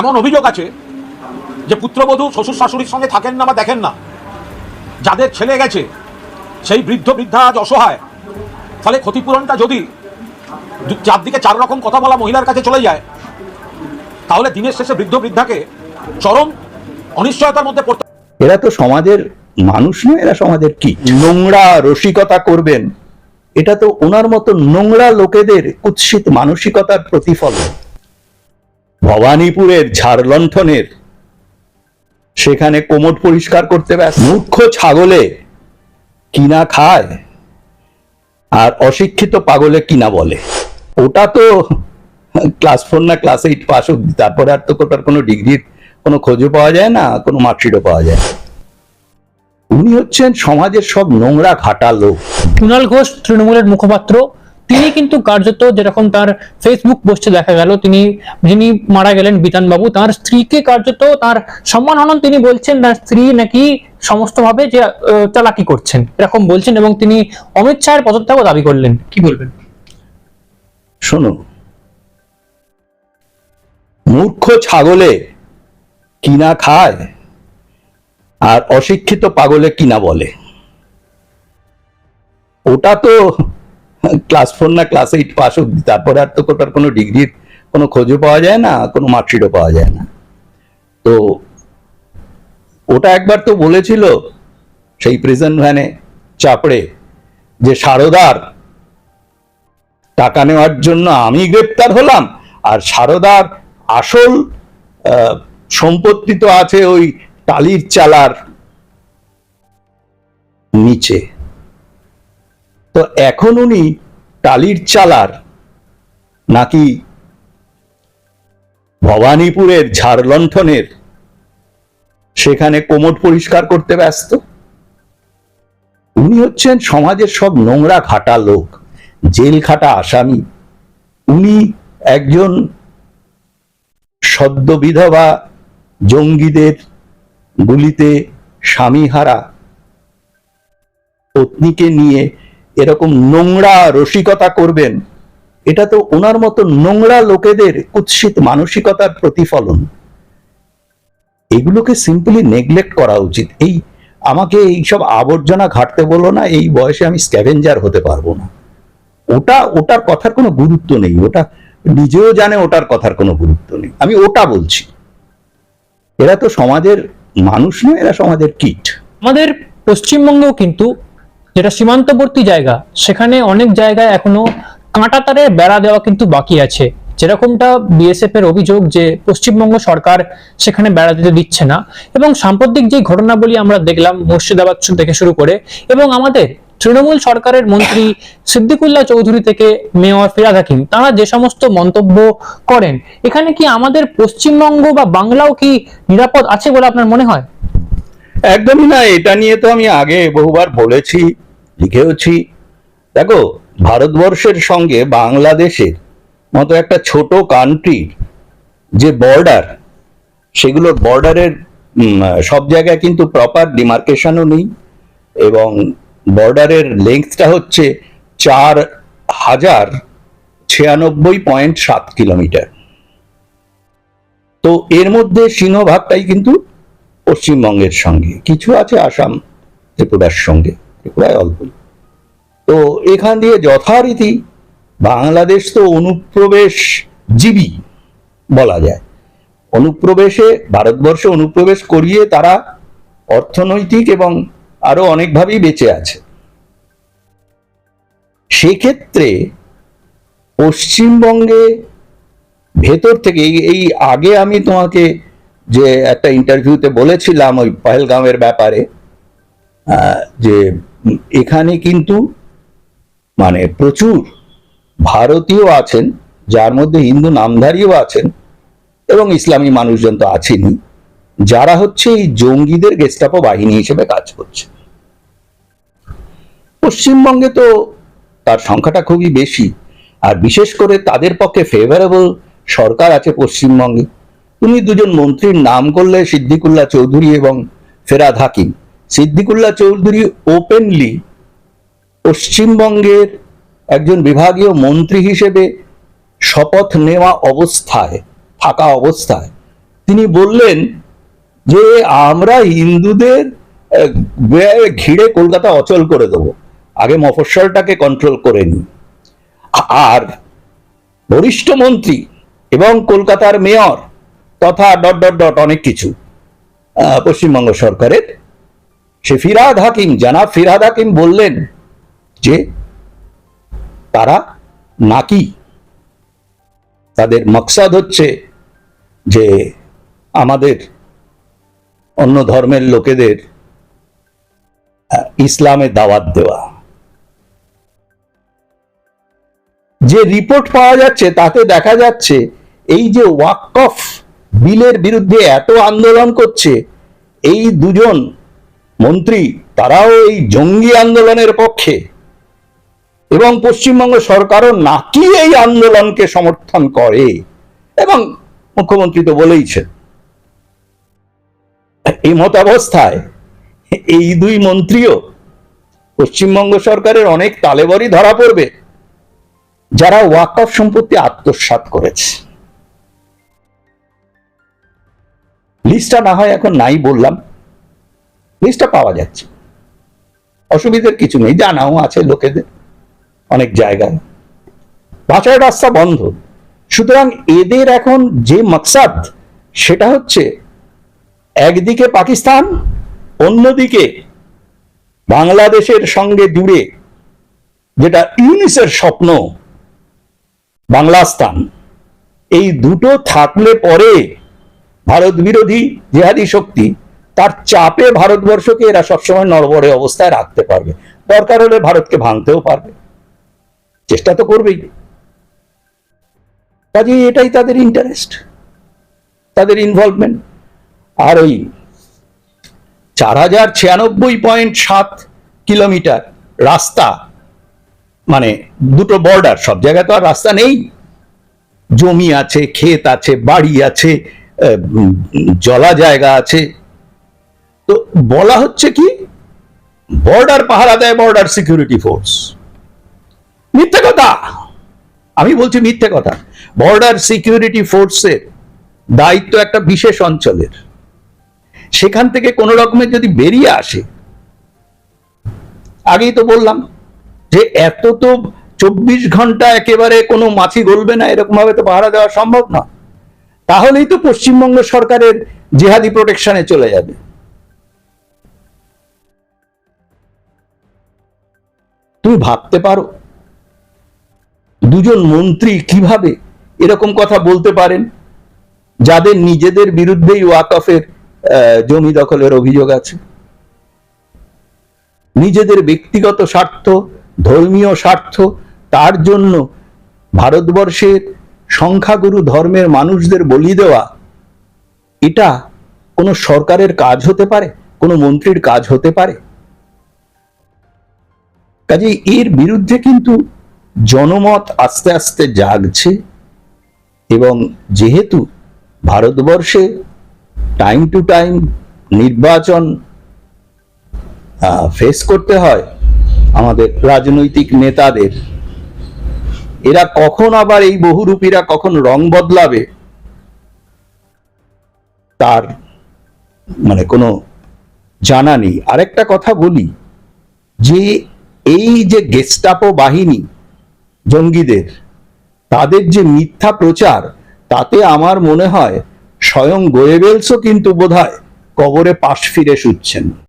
এমন অভিযোগ আছে যে পুত্রবধূ শ্বশুর শাশুড়ির সঙ্গে থাকেন না বা দেখেন না। যাদের ছেলে গেছে, সেই বৃদ্ধ বৃদ্ধা আজ অসহায়। ফলে ক্ষতিপূরণটা যদি চারদিকে চার রকম কথা বলা মহিলার কাছে চলে যায়, তাহলে দিনের শেষে বৃদ্ধ বৃদ্ধাকে চরম অনিশ্চয়তার মধ্যে পড়তে এরা তো সমাজের মানুষ নয় এরা সমাজের কি? নোংরা রসিকতা করবেন। এটা তো ওনার মতো নোংরা লোকেদের কুৎসিত মানসিকতার প্রতিফলন। ভবানীপুরের ঝাড়লণ্ঠনের। সেখানে কোমর পরিষ্কার করতে ব্যস্ত। মূর্খ ছাগলে কিনা খায় আর অশিক্ষিত পাগলে কিনা বলে। ওটা তো ক্লাস ফোর না ক্লাস এইট পাস অব্দি তারপরে আর তো ওটার কোনো ডিগ্রির কোনো খোঁজও পাওয়া যায় না, কোনো মার্কশিটও পাওয়া যায়। উনি হচ্ছেন সমাজের সব নোংরা ঘাটা লোক কুণাল ঘোষ, তৃণমূলের মুখপাত্র। তিনি কিন্তু কার্যত যেরকম তার ফেসবুক পোস্টে দেখা গেল, তিনি যিনি মারা গেলেন বিতান বাবু তার স্ত্রীকে কার্যত তার সম্মান হনন, তিনি বলছেন তার স্ত্রী নাকি সমস্তভাবে যে চালাকি করছেন, এরকম বলছেন এবং তিনি অমিত শাহের পদত্যাগও দাবি করলেন। কি বলবেন? শোনো, মূর্খ ছাগলে কিনা খায় আর অশিক্ষিত পাগলে কিনা বলে। ওটা তো ক্লাস ফোর না, ক্লাস এইট পাস অব্দি তারপরে আর তো কোটার কোনো ডিগ্রির কোনো খোঁজও পাওয়া যায় না, কোনো মার্কশিটও পাওয়া যায় না। তো ওটা একবার তো বলেছিল সেই প্রিজন ভ্যানে চাপড়ে যে, সারদার, টাকা নেওয়ার জন্য আমি গ্রেপ্তার হলাম। আর সারদার আসল সম্পত্তি তো আছে ওই টালির চালার নিচে। তো এখন উনি টালির চালার, নাকি ভবানীপুরের ঝাড়লণ্ঠনের, সেখানে কোমর পরিষ্কার করতে ব্যস্ত? উনি হচ্ছেন সমাজের সব নোংরা ঘাটা লোক, জেল খাটা আসামি। উনি একজন সদ্য বিধবা জঙ্গিদের গুলিতে স্বামীহারা, পত্নীকে নিয়ে এরকম নোংরা রসিকতা করবেন, এটা তো ওনার মতো নোংরা লোকেদের কুৎসিত মানসিকতার প্রতিফলন। এগুলোকে সিম্পলি নেগলেক্ট করা উচিত। এই আমাকে এইসব আবর্জনা ঘাটতে বলো না, এই বয়সে আমি স্ক্যাভেঞ্জার হতে পারব না। ওটা, ওটার কথার কোনো গুরুত্ব নেই, ওটা নিজেও জানে ওটার কথার কোনো গুরুত্ব নেই। আমি ওটা বলছি। এরা তো সমাজের মানুষ নয়, এরা সমাজের কিট। আমাদের পশ্চিমবঙ্গেও কিন্তু যেটা সীমান্তবর্তী জায়গা, সেখানে অনেক জায়গায় এখনও কাঁটা তারের বেড়া দেওয়া কিন্তু বাকি আছে। যেরকমটা বিএসএফ এর অভিযোগ যে পশ্চিমবঙ্গ সরকার সেখানে বেড়া দিতে দিচ্ছে না, এবং সাম্প্রতিক যে ঘটনাবলী আমরা দেখলাম মুর্শিদাবাদ থেকে শুরু করে, এবং আমাদের তৃণমূল সরকারের মন্ত্রী সিদ্দিকুল্লাহ চৌধুরী থেকে মেয়র ফিরাদ হাকিম, তারা যে সমস্ত মন্তব্য করেন, এখানে কি আমাদের পশ্চিমবঙ্গ বা বাংলাও কি নিরাপদ আছে বলে আপনার মনে হয়? একদমই না, এটা নিয়ে তো আমি আগে বহুবার বলেছি। লিখেওছি। দেখো, ভারতবর্ষের সঙ্গে বাংলাদেশের মতো একটা ছোট কান্ট্রির যে বর্ডার সেগুলোর বর্ডারের সব জায়গায় কিন্তু প্রপার ডিমার্কেশনও নেই এবং বর্ডারের লেংথটা হচ্ছে চার হাজার ছিয়ানব্বই পয়েন্ট সাত কিলোমিটার তো এর মধ্যে সিংহভাগটাই কিন্তু পশ্চিমবঙ্গের সঙ্গে। কিছু আছে আসাম ত্রিপুরার সঙ্গে। ত্রিপুরায় অল্প। তো এখান দিয়ে যথারীতি বাংলাদেশ তো অনুপ্রবেশ জীবী বলা যায়। অনুপ্রবেশে, ভারতবর্ষে অনুপ্রবেশ করিয়ে তারা অর্থনৈতিক এবং আরও অনেকভাবেই বেঁচে আছে। সেক্ষেত্রে পশ্চিমবঙ্গে ভেতর থেকে, এই আগে আমি তোমাকে যে একটা ইন্টারভিউতে বলেছিলাম ওই পহেলগাঁওয়ের ব্যাপারে যে এখানে কিন্তু মানে প্রচুর ভারতীয় আছেন, যার মধ্যে হিন্দু নামধারীও আছেন এবং ইসলামী মানুষজন তো আছেনই, যারা হচ্ছে এই জঙ্গিদের গেস্টাপো বাহিনী হিসেবে কাজ করছে। পশ্চিমবঙ্গে তো তার সংখ্যাটা খুবই বেশি, আর বিশেষ করে তাদের পক্ষে ফেভারেবল সরকার আছে পশ্চিমবঙ্গে। তুমি দুজন মন্ত্রীর নাম করলে সিদ্দিকুল্লাহ চৌধুরী এবং ফেরাদ হাকিম। সিদ্দিকুল্লাহ চৌধুরী ওপেনলি পশ্চিমবঙ্গের একজন বিভাগীয় মন্ত্রী হিসেবে শপথ নেওয়া অবস্থায়, থাকা অবস্থায়, তিনি বললেন যে আমরা হিন্দুদের ঘিরে কলকাতা অচল করে দেবো। আগে মফস্বলটাকে কন্ট্রোল করে নি আর বরিষ্ঠ মন্ত্রী এবং কলকাতার মেয়র তথা ডট ডট ডট অনেক কিছু পশ্চিমবঙ্গ সরকারের সে ফিরাদ হাকিম, জানাব ফিরাদ হাকিম বললেন যে, তারা নাকি তাদের মকসাদ হচ্ছে যে, আমাদের অন্য ধর্মের লোকেদের ইসলামে দাওয়াত দেওয়া। যে রিপোর্ট পাওয়া যাচ্ছে, তাতে দেখা যাচ্ছে এই যে ওয়াকফ বিলের বিরুদ্ধে এত আন্দোলন করছে, এই দুজন মন্ত্রী, তারাও এই জঙ্গি আন্দোলনের পক্ষে। এবং পশ্চিমবঙ্গ সরকারও নাকি এই আন্দোলনকে সমর্থন করে। এবং মুখ্যমন্ত্রী তো বলেইছেন, এই মতাবস্থায় এই দুই মন্ত্রীও পশ্চিমবঙ্গ সরকারের অনেক তালেবরই ধরা পড়বে, যারা ওয়াকফ সম্পত্তি আত্মসাৎ করেছে। লিস্টটা না হয় এখন নাই বললাম লিস্টটা পাওয়া যাচ্ছে। অসুবিধার কিছু নেই, জানাও আছে লোকেদের অনেক জায়গায়। বাঁচার রাস্তা বন্ধ। সুতরাং এদের এখন যে মকসাদ, সেটা হচ্ছে একদিকে পাকিস্তান, অন্যদিকে বাংলাদেশের সঙ্গে জুড়ে যেটা ইউনিসের স্বপ্ন, বাংলাস্তান। এই দুটো থাকলে পরে ভারত বিরোধী জেহাদি শক্তি তার চাপে ভারতবর্ষকে এরা সবসময় নড়বড়ে অবস্থায় রাখতে পারবে। দরকার হলে ভারতকে ভাঙতেও পারবে। চেষ্টা তো করবেই। কাজে এটাই তাদের ইন্টারেস্ট তাদের ইনভলভমেন্ট আর ওই চার হাজার ছিয়ানব্বই পয়েন্ট সাত কিলোমিটার রাস্তা মানে দুটো বর্ডার সব জায়গায় তো আর রাস্তা নেই। জমি আছে, ক্ষেত আছে, বাড়ি আছে জলা জায়গা আছে। তো বলা হচ্ছে কি? বর্ডার পাহারা দেয় বর্ডার সিকিউরিটি ফোর্স মিথ্যে কথা। আমি বলছি মিথ্যে কথা। বর্ডার সিকিউরিটি ফোর্সের দায়িত্ব একটা বিশেষ অঞ্চলের। সেখান থেকে কোনো রকমের যদি বেরিয়ে আসে, আগেই তো বললাম যে এত তো চব্বিশ ঘণ্টা একেবারে কোনো মাছি গলবে না এরকম ভাবে তো পাহারা দেওয়া সম্ভব না। তাহলেই তো পশ্চিমবঙ্গ সরকারের জেহাদি প্রোটেকশনে চলে যাবে। তুমি ভাবতে পারো? দুজন মন্ত্রী কীভাবে এরকম কথা বলতে পারেন? যাদের নিজেদের বিরুদ্ধেই ওয়াকফের জমি দখলের অভিযোগ আছে। নিজেদের ব্যক্তিগত স্বার্থ, ধর্মীয় স্বার্থ, তার জন্য ভারতবর্ষের সংখ্যাগুরু ধর্মের মানুষদের বলি দেওয়া, এটা কোনো সরকারের কাজ হতে পারে? কোনো মন্ত্রীর কাজ হতে পারে? কাজে এর বিরুদ্ধে কিন্তু জনমত আস্তে আস্তে জাগছে এবং যেহেতু ভারতবর্ষে টাইম টু টাইম নির্বাচন ফেস করতে হয় আমাদের রাজনৈতিক নেতাদের, এরা কখন আবার এই বহুরূপীরা কখন রং বদলাবে তার মানে কোনো জানা নেই। আরেকটা কথা বলি, যে এই যে গেস্টাপো বাহিনী জঙ্গিদের, তাদের যে মিথ্যা প্রচার, তাতে আমার মনে হয় স্বয়ং গোয়েবেলসও কিন্তু বোধহয় কবরে পাশ ফিরে শুচ্ছেন।